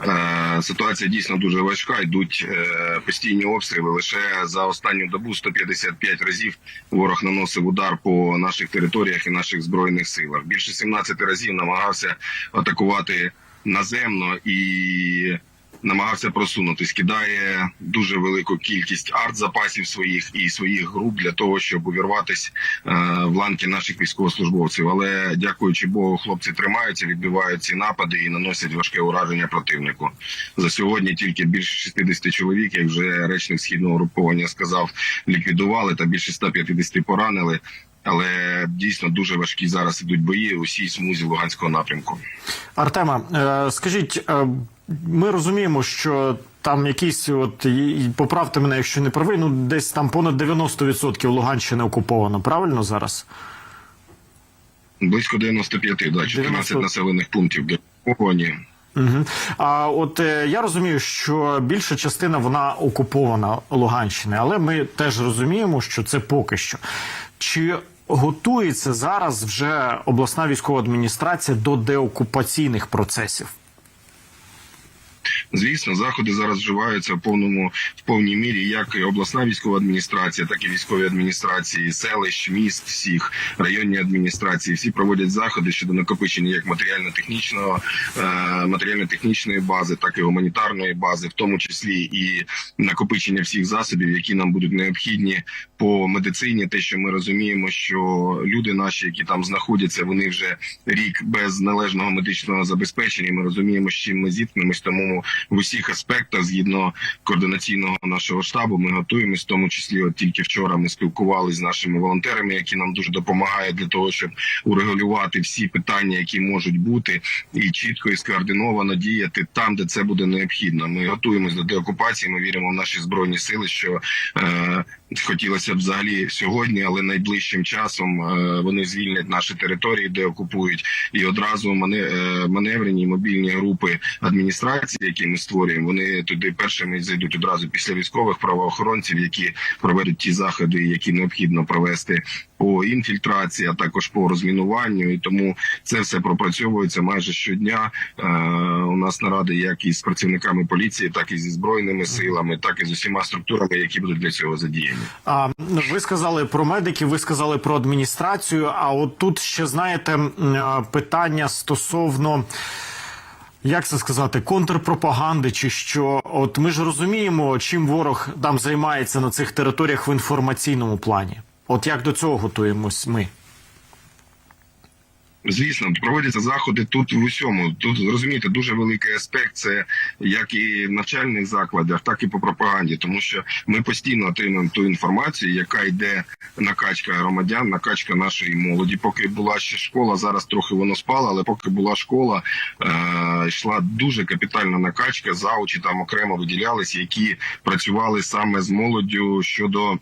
е, ситуація дійсно дуже важка. Йдуть е, постійні обстріли. Лише за останню добу 155 разів ворог наносив удар по наших територіях і наших збройних силах. Більше 17 разів намагався атакувати наземно і намагався просунутись. Кидає дуже велику кількість артзапасів своїх і своїх груп для того, щоб увірватись е, в ланки наших військовослужбовців. Але дякуючи Богу, хлопці тримаються, відбивають ці напади і наносять важке ураження противнику. За сьогодні тільки більше 60 чоловік, як вже речник східного груповання сказав, ліквідували та більше 150 поранили. Але дійсно дуже важкі зараз ідуть бої у всій смузі Луганського напрямку. Артема, е, скажіть, е, ми розуміємо, що там якісь, от і- поправте мене, якщо не правий, ну десь там понад 90% Луганщини окуповано, правильно зараз? Близько 95, да, 14 90. населених пунктів де окуповані. Угу. А от е, я розумію, що більша частина вона окупована Луганщини, але ми теж розуміємо, що це поки що. Чи готується зараз вже обласна військова адміністрація до деокупаційних процесів? Звісно, заходи зараз вживаються в повному в повній мірі, як обласна військова адміністрація, так і військові адміністрації, селищ, міст, всіх районні адміністрації. Всі проводять заходи щодо накопичення як матеріально-технічного е, матеріально-технічної бази, так і гуманітарної бази, в тому числі і накопичення всіх засобів, які нам будуть необхідні по медицині. Те, що ми розуміємо, що люди наші, які там знаходяться, вони вже рік без належного медичного забезпечення. Ми розуміємо, з чим ми зіткнемось, тому в усіх аспектах, згідно координаційного нашого штабу, ми готуємось. В тому числі, от тільки вчора ми спілкувалися з нашими волонтерами, які нам дуже допомагають для того, щоб урегулювати всі питання, які можуть бути, і чітко і скоординовано діяти там, де це буде необхідно. Ми готуємось до деокупації. Ми віримо в наші збройні сили, що е, хотілося б взагалі сьогодні, але найближчим часом е, вони звільнять наші території, де окупують, і одразу е, маневрені мобільні групи адміністрації, які ми створюємо, вони туди першими зайдуть одразу після військових правоохоронців, які проведуть ті заходи, які необхідно провести по інфільтрації, а також по розмінуванню. І тому це все пропрацьовується майже щодня. Е, у нас наради як із працівниками поліції, так і зі збройними силами, так і з усіма структурами, які будуть для цього задіяні. А ви сказали про медиків, ви сказали про адміністрацію. А от тут ще знаєте питання стосовно. Як це сказати, контрпропаганди, чи що? От ми ж розуміємо, чим ворог там займається на цих територіях в інформаційному плані. От як до цього готуємось ми? Звісно, проводяться заходи тут в усьому. Тут розумієте, дуже великий аспект. Це як і в навчальних закладах, так і по пропаганді, тому що ми постійно отримуємо ту інформацію, яка йде накачка громадян, накачка нашої молоді. Поки була ще школа, зараз трохи воно спало, але поки була школа, е- йшла дуже капітальна накачка. Заучі там окремо виділялися, які працювали саме з молоддю щодо.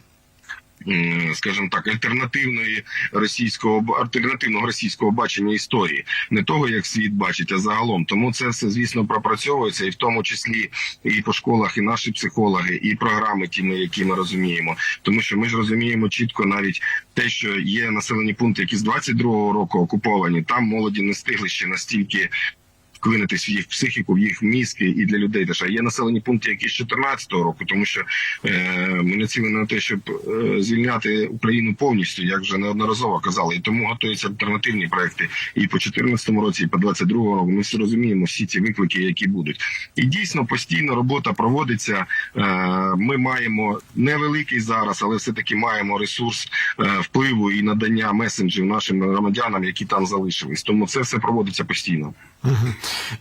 Скажімо так, альтернативної російського альтернативного російського бачення історії, не того, як світ бачить, а загалом. Тому це все звісно пропрацьовується, і в тому числі і по школах, і наші психологи, і програми, ті ми, які ми розуміємо. Тому що ми ж розуміємо чітко навіть те, що є населені пункти, які з 22-го року окуповані, там молоді не встигли ще настільки. Вклинитись в їх психіку, в їх мізки і для людей теж. Є населені пункти, які з 14-го року, тому що е, ми націлені на те, щоб е, звільняти Україну повністю, як вже неодноразово казали. І тому готуються альтернативні проекти і по 14-му році, і по 22-му року. Ми всі розуміємо всі ці виклики, які будуть. І дійсно постійно робота проводиться. Е, ми маємо невеликий зараз, але все таки маємо ресурс е, впливу і надання месенджів нашим громадянам, які там залишились. Тому це все проводиться постійно.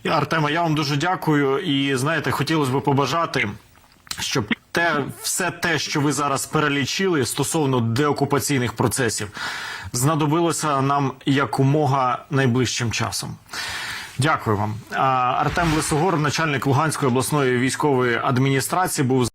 Артема, я вам дуже дякую. І знаєте, хотілося б побажати, щоб те, все те, що ви зараз перелічили стосовно деокупаційних процесів, знадобилося нам якомога найближчим часом. Дякую вам. Артем Лисогор, начальник Луганської обласної військової адміністрації, був